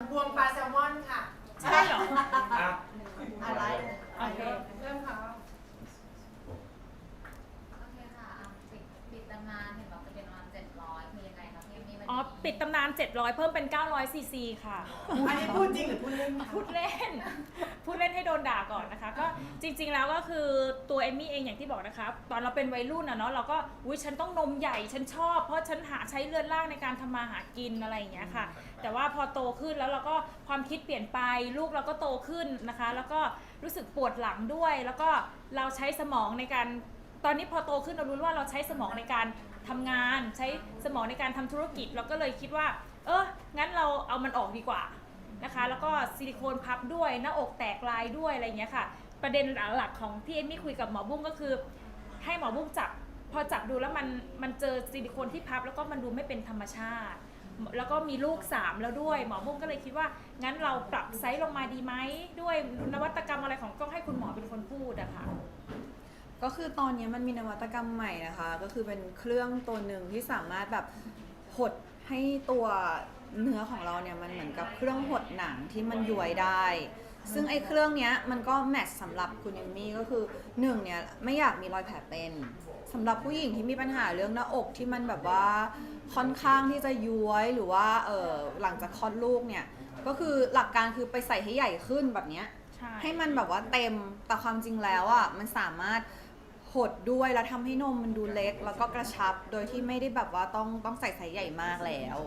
พวงปลาแซลมอนค่ะใช่เหรอ อะอะไรโอเค เริ่มค่ะโอเคค่ะอะปิดปิดตำนานเห็นบอกจะเป็นประมาณเจ็ดร้อยคือยังไงคะพี่เอมมี่มันอ๋อปิดตำนาน 700 เพิ่มเป็น 900ซีซีค่ะ อันนี้พูดจริงหรือพูดเล่นคะพูดเล่น พูดเล่นให้โดนด่าก่อนนะคะ ก็จริงๆแล้วก็คือตัวเอมมี่เองอย่างที่บอกนะคะ ตอนเราเป็นวัยรุ่นอะเนาะเราก็อุ้ยฉันต้องนมใหญ่ฉันชอบ เพราะฉันหาใช้เลือดล่างในการทำมาหากินอะไรอย่างเงี้ยค่ะ แต่ว่าพอโตขึ้นแล้วเราก็ความคิดเปลี่ยนไปลูกเราก็โตขึ้นนะคะ แล้วก็รู้สึกปวดหลังด้วย แล้วก็เราใช้สมองในการ ตอนนี้พอโตขึ้นเรารู้ว่าเราใช้สมองในการทำงาน ใช้สมองในการทำธุรกิจ เราก็เลยคิดว่า เอองั้นเราเอามันออกดีกว่า นะคะ แล้วก็ซิลิโคนพับด้วยหน้าอกแตกลายด้วยอะไรอย่างเงี้ยค่ะ ประเด็นหลักๆของที่เอมมี่คุยกับหมอบุ้งก็คือ ให้หมอบุ้งจับพอจับดูแล้วมันมันเจอซิลิโคนที่พับแล้วก็มันดูไม่เป็นธรรมชาติ แล้วก็มีลูก 3 แล้วด้วย หมอบุ้งก็เลยคิดว่า งั้นเราปรับไซส์ลงมาดีไหมด้วยนวัตกรรมอะไรของต้องให้คุณหมอเป็นคนพูดอะค่ะ ก็คือตอนนี้มันมีนวัตกรรมใหม่นะคะ ก็คือเป็นเครื่องตัวหนึ่งที่สามารถแบบหดให้ตัว เนื้อของเราเนี่ยมันเหมือนกับเครื่องหดหนังที่มันย้วยได้ ซึ่งไอ้เครื่องเนี้ยมันก็แมทช์สำหรับคุณเอมมี่ก็คือหนึ่งเนี่ยไม่อยากมีรอยแผลเป็นสำหรับผู้หญิงที่มีปัญหาเรื่องหน้าอกที่มันแบบว่าค่อนข้างที่จะย้วยหรือว่าเออหลังจากคลอดลูกเนี่ยก็คือหลักการคือไปใส่ให้ใหญ่ขึ้นแบบเนี้ยใช่ให้มันแบบว่าเต็มแต่ความจริงแล้วอะมันสามารถหดด้วยแล้วทำให้นมมันดูเล็ก แล้วก็กระชับโดยที่ไม่ได้แบบว่าต้องต้องใส่ไซส์ใหญ่มากแล้ว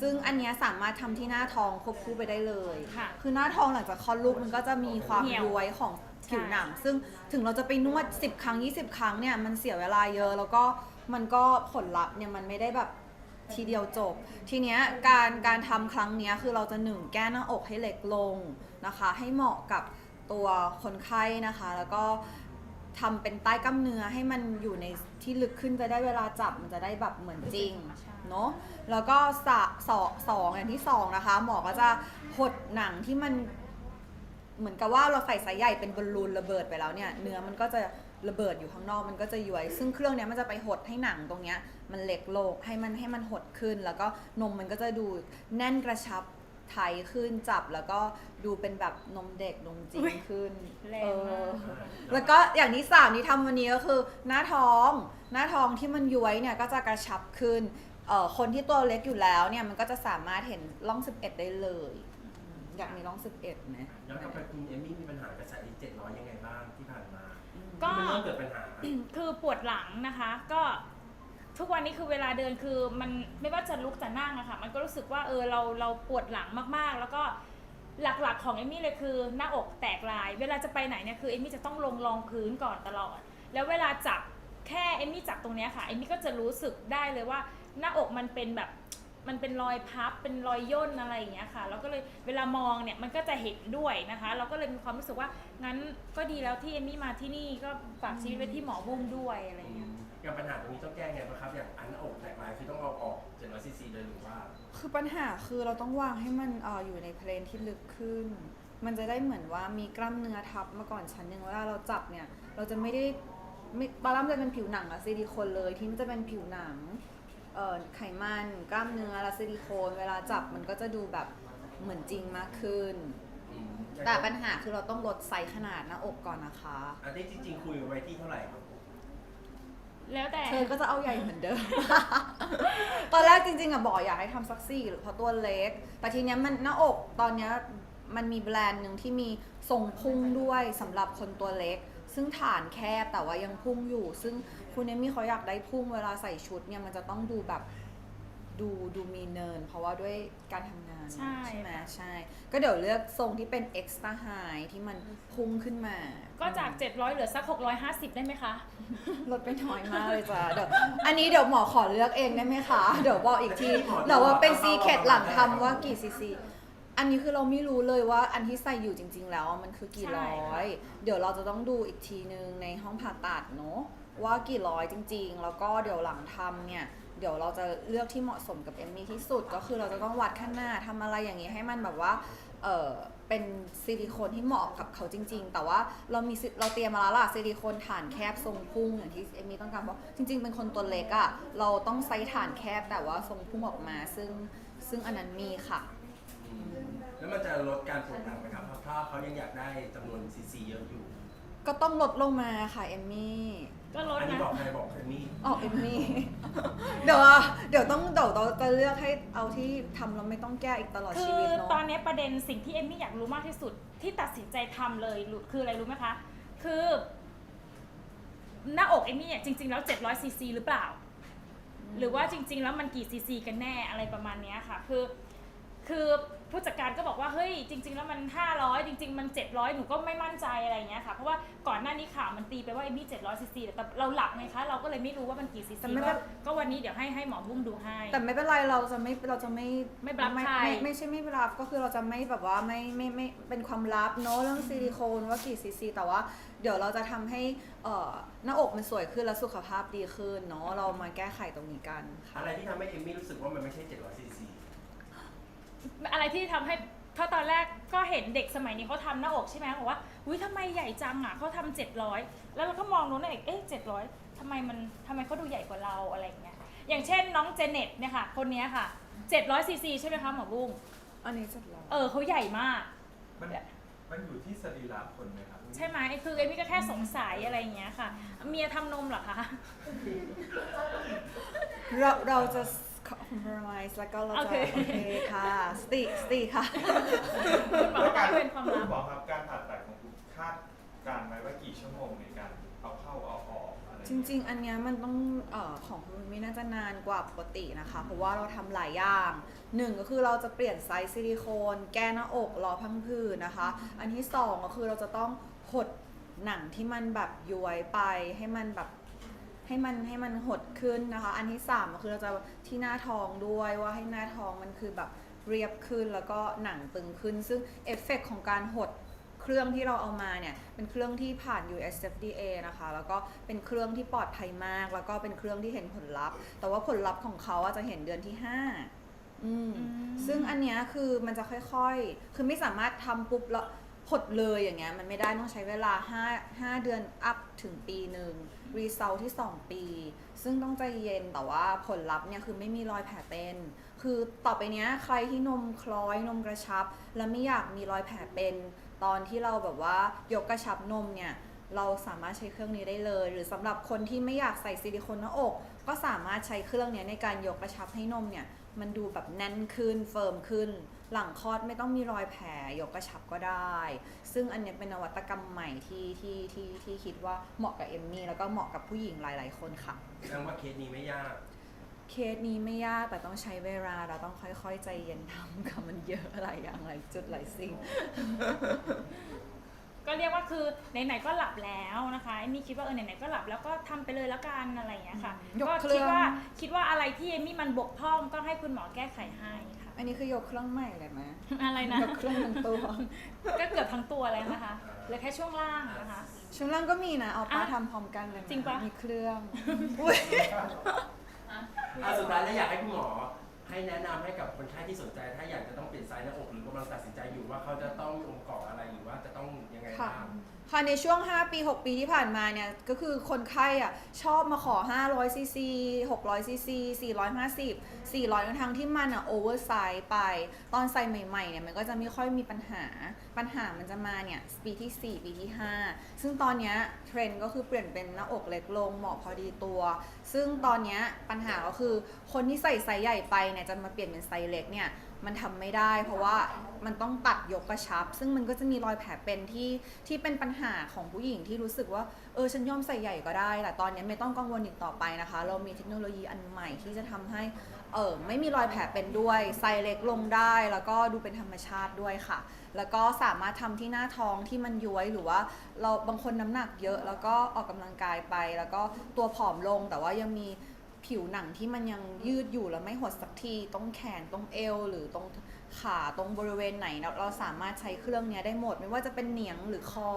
ซึ่งอันเนี้ยสามารถทำที่หน้าท้องควบคู่ไปได้เลยค่ะคือหน้าท้องหลังจากคลอดลูกมันก็จะมีความเหี่ยวย้วยของผิวหนัง ซึ่งถึงเราจะไปนวด 10 ครั้ง 20 ครั้งเนี่ยมันเสียเวลาเยอะ แล้วก็มันก็ผลลัพธ์เนี่ยมันไม่ได้แบบทีเดียวจบ ทีเนี้ยการการทำครั้งเนี้ยคือเราจะหนึ่งแก้หน้าอกให้เล็กลงนะคะ ให้เหมาะกับตัวคนไข้นะคะ แล้วก็ทำเป็นใต้กล้ามเนื้อให้มันอยู่ในที่ลึกขึ้นจะได้เวลาจับมันจะได้แบบเหมือนจริง เนาะแล้วก็สะสองสองอย่างที่สองนะคะ หมอก็จะหดหนังที่มัน เหมือนกับว่าเราใส่สายใหญ่เป็นบอลลูนระเบิดไปแล้วเนี่ยเนื้อมันก็จะระเบิดอยู่ข้างนอกมันก็จะย้วย ซึ่งเครื่องเนี้ยมันจะไปหดให้หนังตรงเนี้ยมันเล็กลงให้มันให้มันหดขึ้น แล้วก็นมมันก็จะดูแน่นกระชับไทยขึ้นจับแล้วก็ดูเป็นแบบนมเด็กนมจริงอุ๊ยขึ้นแรงเอมากอแล้วก็อย่างที่สามที่ทำวันนี้ก็คือ หน้าท้อง หน้าท้องที่มันย้วยเนี่ยก็จะกระชับขึ้น เอ่อคนที่ตัวเล็กอยู่แล้วเนี่ยมันก็จะสามารถเห็นร่อง 11 ได้เลยอืมอยากมีร่อง 11ไหมย้อนกลับไปคุณเอมมี่มีปัญหากับสายเจ็ดร้อยยังไงบ้างที่ผ่านมาก็ ที่มันเริ่มเกิดปัญหาคือปวดหลังนะคะ ก็ทุกวันนี้คือเวลาเดินคือมันไม่ว่าจะลุกจะนั่งอะค่ะ มันก็รู้สึกว่าเออเราเราปวดหลังมากๆ แล้วก็หลักๆของเอมมี่เลยคือหน้าอกแตกลาย เวลาจะไปไหนเนี่ยคือเอมมี่จะต้องลงรองพื้นก่อนตลอด แล้วเวลาจับ แค่เอมมี่จับตรงเนี้ยค่ะเอมมี่ก็จะรู้สึกได้เลยว่า หน้าอกมันเป็นแบบมันเป็นรอยพับเป็นรอยย่นอะไรอย่างเงี้ยค่ะแล้วก็เลยเวลามองเนี่ยมันก็จะเห็นด้วยนะคะ เราก็เลยมีความรู้สึกว่างั้นก็ดีแล้วที่เอมมี่มาที่นี่ก็ฝากชีวิตไว้ที่หมอบุ้มด้วยอะไรอย่างเงี้ย อย่างปัญหาตรงนี้ต้องแก้ไงบ้างครับ อย่างอันหน้าอกแตกลายคือต้องเอาออก700ซีซีเลยหรือว่า คือปัญหาคือเราต้องวางให้มันเอออยู่ในเพลนที่ลึกขึ้น มันจะได้เหมือนว่ามีกล้ามเนื้อทับมาก่อนชั้นหนึ่งเวลาเราจับเนี่ย เราจะไม่ได้ ไม่ตอนแรกมันจะเป็นผิวหนังอะซิลิโคนเลยที่มันจะเป็นผิวหนังเอ่อไขมันกล้ามเนื้อและซิลิโคนเวลาจับมันก็จะดูแบบเหมือนจริงมากขึ้นแต่ปัญหาคือเราต้องลดไซส์ขนาดหน้าอกก่อนนะคะ อันนี้จริงๆคุยไว้ที่เท่าไหร่ครับแล้วแต่ เธอก็จะเอาใหญ่เหมือนเดิม ตอนแรกจริงๆอะบอกอยากให้ทำซักซี่หรือเพราะตัวเล็ก แต่ทีเนี้ยมันหน้าอกตอนเนี้ยมันมีแบรนด์หนึ่งที่มีทรงพุ่งด้วยสำหรับคนตัวเล็ก ซึ่งฐานแคบแต่ว่ายังพุ่งอยู่ ซึ่งคุณเอมี่เขาอยากได้พุ่งเวลาใส่ชุดเนี่ยมันจะต้องดูแบบดูดูมีเนิน เพราะว่าด้วยการทำงานใช่ไหมใช่ ก็เดี๋ยวเลือกทรงที่เป็น extra high ที่มันพุ่งขึ้นมา ก็จาก 700 เหลือสัก 650 ได้ไหมคะ ลดไปน้อยมากเลยจ้ะเดี๋ยวอันนี้เดี๋ยวหมอขอเลือกเองได้ไหมคะ เดี๋ยวบอกอีกทีเดี๋ยวว่าเป็นซีเคดหลังทำว่ากี่ซีซี อันนี้คือเราไม่รู้เลยว่าอันที่ใส่อยู่จริง ๆ แล้วมันคือกี่ใช่ร้อค่ะยเดี๋ยวเราจะต้องดูอีกทีนึงในห้องผ่าตัดเนาะว่ากี่ร้อยจริง ๆ แล้วก็เดี๋ยวหลังทำเนี่ย เดี๋ยวเราจะเลือกที่เหมาะสมกับเอมมี่ที่สุด ก็คือเราจะต้องวัดข้างหน้าทำอะไรอย่างนี้ให้มันแบบว่า เออเป็นซิลิโคนที่เหมาะกับเขาจริง ๆ แต่ว่าเรามีซิเราเตรียมมาแล้วล่ะซิลิโคนฐานแคบทรงพุ่งอย่างที่เอมมี่ต้องการบอกจริง ๆ เป็นคนตัวเล็กอะ่ะเราต้องไซส์ฐานแคบแต่ว่าทรงพุ่งออกมา ซึ่งซึ่งอันนั้นมีค่ะ อืมเขายังอยากได้จำนวนซีซีเยอะอยู่ ก็ต้องลดลงมาค่ะเอมมี่ก็ลดอันนี้นะ บอกใครบอกเอมมี่ออกเอมมี่ เดี๋ยวอะเดี๋ยวต้องเดี๋ยวเราจะเลือกให้เอาที่ทำแล้วไม่ต้องแก้อีกตลอดคืชีอวิตเนาะ ตอนนี้ประเด็นสิ่งที่เอมมี่อยากรู้มากที่สุดที่ตัดสินใจทำเลยรู้คืออะไรรู้ไหมคะ คือ หน้าอกเอมมี่เนี่ยจริง ๆ แล้ว700ซีซีหรือเปล่า หรือว่าจริง ๆ แล้วมันกี่ซีซีกันแน่อะไรประมาณเนี้ยค่ะ คือ คือผู้จัดการก็บอกว่าเฮ้ยจริง ๆ แล้วมัน 500 จริง ๆ มัน 700 หนูก็ไม่มั่นใจอะไรอย่างเงี้ยค่ะ เพราะว่าก่อนหน้านี้ข่าวมันตีไปว่าเอมมี่700ซีซีแต่เราหลับไงคะ เราก็เลยไม่รู้ว่ามันกี่ซีแต่ซีไม่ก็เป็น ก็วันนี้เดี๋ยวให้ให้หมอบุ้งดูให้ แต่ไม่เป็นไรเราจะไม่เราจะไม่ไม่บลัฟใคร ไม่ไม่ใช่ไม่บลัฟก็คือเราจะไม่แบบว่าไม่ไม่ไม่เป็นความลับเนอะเรื่องซิลิโคนว่ากี่ซีซีแต่ว่าเดี๋ยวเราจะทำให้เอ่อหน้าอกมันสวยขึ้นและสุขภาพดีขึ้นเนาะเรามาแก้ไขตรงนี้กันค่ะ อะไรที่ทำให้เอมมี่รู้สึกว่ามันไม่ใช่700ซีซี อะไรที่ทำให้เพราะตอนแรกก็เห็นเด็กสมัยนี้เขาทำหน้าอกใช่ไหมบอกว่าอุ้ยทำไมใหญ่จังอะเขาทำเจ็ดร้อยแล้วเราก็มองนู้นเอกเอ๊ะเจ็ดร้อยทำไมมันทำไมเขาดูใหญ่กว่าเราอะไรอย่างเงี้ยอย่างเช่นน้องเจเน็ตเนี่ยค่ะ คนเนี้ยค่ะ700ซีซีใช่ไหมคะหมอบุ้งอันนี้จะลองเออเขาใหญ่มาก มันมันอยู่ที่สรีระคนไหมครับใช่ไหมคือเอมี่ก็แค่สงสัยอะไรอย่างเงี้ยค่ะ เมียทำนมเหรอคะ เราเราจะ compromise แล้วก็เราโอจะเคโอเคค่ะ สติสติค่ะ คุณหมอว่าเป็นความลับ ณหมอครับการผ่าตัดของคุณคาดการณ์ไหมว่ากี่ชั่วโมงในการเอาเข้าเอาออกอะไรจริง ๆ อันเนี้ยมันต้องเอ่อของคุณมิน่าจะนานกว่าปกตินะคะ เพราะว่าเราทำหลายอย่างหนึ่งก็คือเราจะเปลี่ยนไซส์ซิลิโคน แก้หน้าอกรอพังผืดนะคะ อันที่สองก็คือเราจะต้องหดหนังที่มันแบบย้วยไปให้มันแบบ ให้มันให้มันหดขึ้นนะคะ อันที่สามก็คือเราจะที่หน้าท้องด้วยว่าให้หน้าท้องมันคือแบบเรียบขึ้นแล้วก็หนังตึงขึ้น ซึ่งเอฟเฟกต์ของการหดเครื่องที่เราเอามาเนี่ยเป็นเครื่องที่ผ่าน US FDA นะคะ แล้วก็เป็นเครื่องที่ปลอดภัยมาก แล้วก็เป็นเครื่องที่เห็นผลลัพธ์ แต่ว่าผลลัพธ์ของเขาอะจะเห็นเดือนที่5อืมอืม ซึ่งอันเนี้ยคือมันจะค่อยๆ คือไม่สามารถทำปุ๊บแล้ว หดเลยอย่างเงี้ยมันไม่ได้ต้องใช้เวลา5 5เดือนอัพถึงปีหนึ่งรีเซลที่ 2 ปี ซึ่งต้องใจเย็นแต่ว่าผลลัพธ์เนี่ยคือไม่มีรอยแผลเป็น คือต่อไปเนี้ยใครที่นมคล้อยนมกระชับ แล้วไม่อยากมีรอยแผลเป็น ตอนที่เราแบบว่ายกกระชับนมเนี่ยเราสามารถใช้เครื่องนี้ได้เลย หรือสำหรับคนที่ไม่อยากใส่ซิลิโคนหน้าอก ก็สามารถใช้เครื่องเนี้ยในการยกกระชับให้นมเนี่ยมันดูแบบแน่นขึ้นเฟิร์มขึ้น หลังคลอดไม่ต้องมีรอยแผลยกกระชับก็ได้ ซึ่งอันเนี้ยเป็นนวัตกรรมใหม่ที่ที่ที่ที่คิดว่าเหมาะกับเอมมี่แล้วก็เหมาะกับผู้หญิงหลาย ๆ คนค่ะ แสดงว่าเคสนี้ไม่ยาก เคสนี้ไม่ยากแต่ต้องใช้เวลาเราต้องค่อย ๆ ใจเย็นทำค่ะมันเยอะหลายอย่างหลายจุดหลายสิ่ง ก็เรียกว่าคือไหนๆก็หลับแล้วนะคะเอมมี่คิดว่าเออไหนๆก็หลับแล้วก็ทำไปเลยแล้วกันอะไรอย่างเงี้ยค่ะยกก็เครื่คิดอง ว่าคิดว่าอะไรที่เอมมี่มันบกพร่องก็ให้คุณหมอแก้ไขให้ค่ะ อันนี้คือยกเครื่องใหม่เลยไหมอะไรนะ ยกเครื่องทั้งตัว ก็เกือบทั้งตัวแล้วนะคะเหลือแค่ช่วงล่างนะคะ ช่วงล่างก็มีนะเอาป้าอะทำพร้อมกันเลยนจริงปะ มีเครื่องอุ๊ยอะสุดท้ายแล้วอยากให้คุณหมอ ให้แนะนำให้กับคนไข้ที่สนใจ ถ้าอยากจะต้องเปลี่ยนไซส์หน้าอกหรือกำลังตัดสินใจอยู่ว่าเขาจะต้องมีองค์ประกอบ ค่ะ ค่ะในช่วง 5 ปี 6 ปีที่ผ่านมาเนี่ย ก็คือคนไข้อะชอบมาขอ 500ซีซี600ซีซี450 400ทั้งที่มันอะโอเวอร์ไซส์ไป ตอนใส่ใหม่ๆเนี่ยมันก็จะไม่ค่อยมีปัญหา ปัญหามันจะมาเนี่ยปีที่ 4 ปีที่ 5 ซึ่งตอนเนี้ยเทรนด์ก็คือเปลี่ยนเป็นหน้าอกเล็กลงเหมาะพอดีตัว ซึ่งตอนเนี้ยปัญหาก็คือคนที่ใส่ไซส์ใหญ่ไปเนี่ยจะมาเปลี่ยนเป็นไซส์เล็กเนี่ย มันทำไม่ได้ เพราะว่ามันต้องตัดยกกระชับ ซึ่งมันก็จะมีรอยแผลเป็นที่ที่เป็นปัญหาของผู้หญิงที่รู้สึกว่าเออฉันยอมใส่ใหญ่ก็ได้แต่ตอนนี้ไม่ต้องกังวลอีกต่อไปนะคะ เรามีเทคโนโลยีอันใหม่ที่จะทำให้เออไม่มีรอยแผลเป็นด้วยไซส์เล็กลงได้ แล้วก็ดูเป็นธรรมชาติด้วยค่ะ แล้วก็สามารถทำที่หน้าท้องที่มันย้วยหรือว่า เราบางคนน้ำหนักเยอะ แล้วก็ออกกำลังกายไป แล้วก็ตัวผอมลงแต่ว่ายังมี ผิวหนังที่มันยังยืดอยู่แล้วไม่หดสักทีตรงแขนตรงเอว หรือตรงขาตรงบริเวณไหนเราเราสามารถใช้เครื่องเนี้ยได้หมด ไม่ว่าจะเป็นเหนียงหรือคอ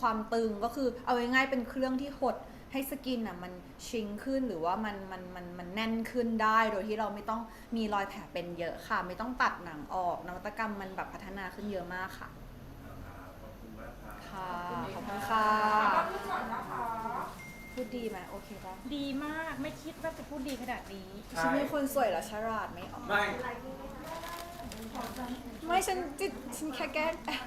ความตึงก็คือเอาง่ายๆเป็นเครื่องที่หดให้สกินอะมันชิงขึ้นหรือว่ามันมันมันมันแน่นขึ้นได้โดยที่เราไม่ต้องมีรอยแผลเป็นเยอะค่ะ ไม่ต้องตัดหนังออกนวัตกรรมมันแบบพัฒนาขึ้นเยอะมากค่ะขอบคุณมากครับค่ะขอบคุณค่ะ พูดก่อนนะคะ พู ดดีไหมโอเคปะดีมากไม่คิดว่าจะพูดดีขนาดนี้ฉันเป็นคนสวยเหรอฉลาดไหมอ๋อไม่ ไม่ฉันจิตฉันแค่แกล้งแอป